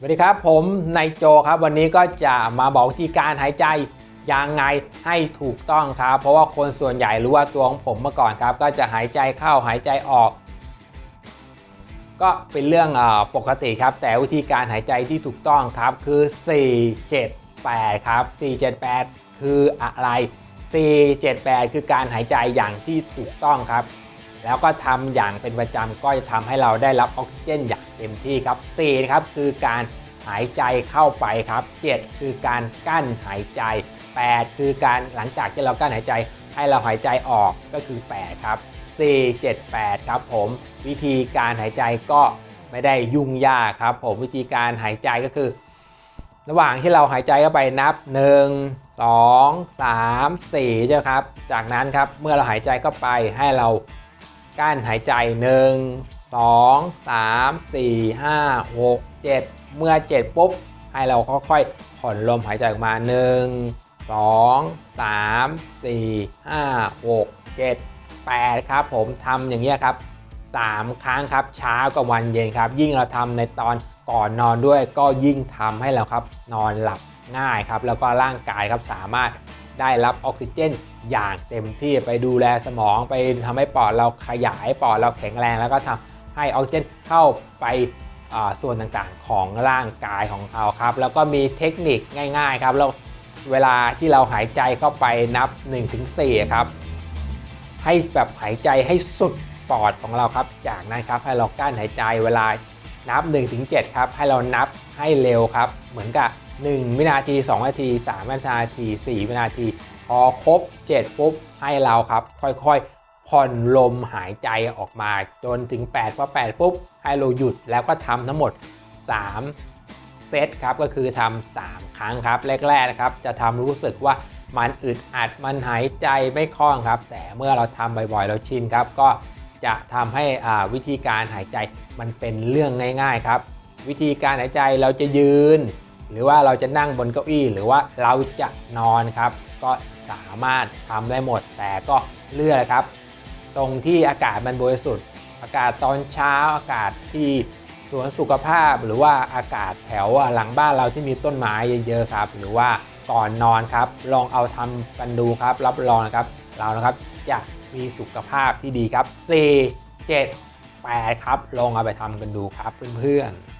สวัสดีครับ ผมนายโจครับวันนี้ก็จะมาบอกวิธีการหายใจยังไงให้ถูกต้องครับ เพราะว่าคนส่วนใหญ่รู้ว่าตัวของผมเมื่อก่อนครับ ก็จะหายใจเข้าหายใจออก ก็เป็นเรื่องอปกติครับ แต่วิธีการหายใจที่ถูกต้องครับคือ 4 7 8 ครับ 4 7 8 คืออะไร 4 7 8 คือการหายใจอย่างที่ถูกต้องครับ แล้วก็ทำอย่างเป็นประจำก็จะทำให้เราได้รับออกซิเจนอย่างเต็มที่ครับ4นะครับคือการหายใจเข้าไปครับ 7 คือการกั้นหายใจ 8 คือการหลังจากที่เรากั้นหายใจให้เราหายใจออกก็คือ 8 ครับ 4 7 8 ครับผม วิธีการหายใจก็ไม่ได้ยุ่งยากครับ ผมวิธีการหายใจก็คือ ระหว่างที่เราหายใจเข้าไปนับ 1 2 3 4ใช่ไหมครับ จากนั้นครับเมื่อเราหายใจเข้าไปให้เรา กั้นหายใจ 1 2 3 4 5 6 7 เมื่อ 7 ปุ๊บ ให้เราค่อยๆ ผ่อนลมหายใจออกมา 1 2 3 4 5 6 7 8 ครับผมทำอย่างนี้ครับ 3 ครั้งครับเช้ากับวันเย็นครับ ยิ่งเราทำในตอนก่อนนอนด้วยก็ยิ่งทำให้เราครับนอนหลับง่ายครับ แล้วก็ร่างกายครับสามารถ ได้รับออกซิเจน อย่างเต็มที่ไปดูแลสมองไปทำให้ปอดเราขยายปอดเราแข็งแรงแล้วก็ทำให้ออกซิเจนเข้าไปส่วนต่างๆของร่างกายของเราครับ แล้วก็มีเทคนิคง่าย ๆ ครับแล้วเวลาที่เราหายใจเข้าไปนับ 1-4 ครับ ให้แบบหายใจให้สุดปอดของเราครับ จากนั้นครับให้เรากั้นหายใจเวลานับ 1-7 ครับ ให้เรานับให้เร็วครับ เหมือนกับ 1 วินาที 2 นาที 3 วินาที 4 วินาที พอครบ 7 ปุ๊บ ให้เราครับ ค่อยๆ ผ่อนลมหายใจออกมาจนถึง 8 พอ 8 ปุ๊บ ให้เราหยุดแล้วก็ทำทั้งหมด 3 เซตครับ ก็คือทำ3ครั้งครับ แรกๆนะครับ จะทำรู้สึกว่ามันอึดอัด มันหายใจไม่คล่องครับ แต่เมื่อเราทำบ่อยๆ เราชินครับ ก็จะทำให้วิธีการหายใจมันเป็นเรื่องง่าย ๆ ครับ วิธีการหายใจเราจะยืน หรือว่าเราจะนั่งบนเก้าอี้ หรือว่าเราจะนอนครับ ก็สามารถทำได้หมด แต่ก็เลือกครับ ตรงที่อากาศมันบริสุทธิ์ อากาศตอนเช้าอากาศที่สวนสุขภาพหรือว่าอากาศแถวหลังบ้านเราที่มีต้นไม้เยอะๆครับ หรือว่าก่อนนอนครับ ลองเอาทำกันดูครับ รับรองนะครับ เรานะครับจะมีสุขภาพที่ดีครับ 4 7 8 ครับ ลองเอาไปทำกันดูครับเพื่อนๆ